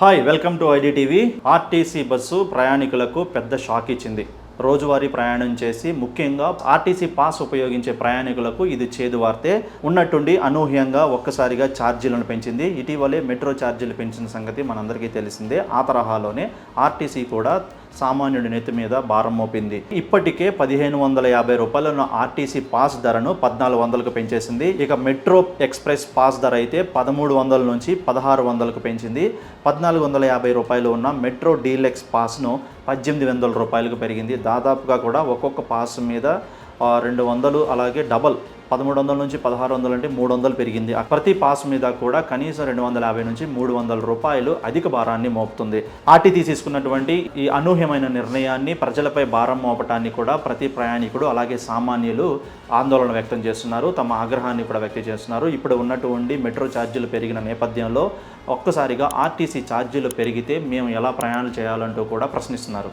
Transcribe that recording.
Hi welcome to ID TV RTC bus ప్రయాణికులకు పెద్ద shock ఇచ్చింది. రోజువారీ ప్రయాణం చేసి ముఖ్యంగా ఆర్టీసీ పాస్ ఉపయోగించే ప్రయాణికులకు ఇది చేదు వార్తే. ఉన్నట్టుండి అనూహ్యంగా ఒక్కసారిగా ఛార్జీలను పెంచింది. ఇటీవలే మెట్రో ఛార్జీలు పెంచిన సంగతి మనందరికీ తెలిసిందే. ఆ తరహాలోనే ఆర్టీసీ కూడా సామాన్యుడి నెత్తి మీద భారం మోపింది. ఇప్పటికే పదిహేను వందల యాభై రూపాయలను ఆర్టీసీ పాస్ ధరను పద్నాలుగు వందలకు పెంచేసింది. ఇక మెట్రో ఎక్స్ప్రెస్ పాస్ ధర అయితే పదమూడు వందల నుంచి పదహారు వందలకు పెంచింది. పద్నాలుగు వందల యాభై రూపాయలు ఉన్న మెట్రో డీలెక్స్ పాస్ను పద్దెనిమిది వందల రూపాయలకు పెరిగింది. దాదాపుగా కూడా ఒక్కొక్క పాస్ మీద రెండు వందలు అలాగే డబల్ పదమూడు వందల నుంచి పదహారు వందలు అంటే మూడు వందలు పెరిగింది ప్రతి పాస్ మీద కూడా కనీసం రెండు వందల యాభై నుంచి మూడు వందల రూపాయలు అధిక భారాన్ని మోపుతుంది. ఆర్టీసీ తీసుకున్నటువంటి ఈ అనూహ్యమైన నిర్ణయాన్ని ప్రజలపై భారం మోపటాన్ని కూడా ప్రతి ప్రయాణికుడు అలాగే సామాన్యులు ఆందోళన వ్యక్తం చేస్తున్నారు తమ ఆగ్రహాన్ని కూడా వ్యక్తం చేస్తున్నారు. ఇప్పుడు ఉన్నటువంటి మెట్రో ఛార్జీలు పెరిగిన నేపథ్యంలో ఒక్కసారిగా ఆర్టీసీ ఛార్జీలు పెరిగితే మేము ఎలా ప్రయాణాలు చేయాలంటూ కూడా ప్రశ్నిస్తున్నారు.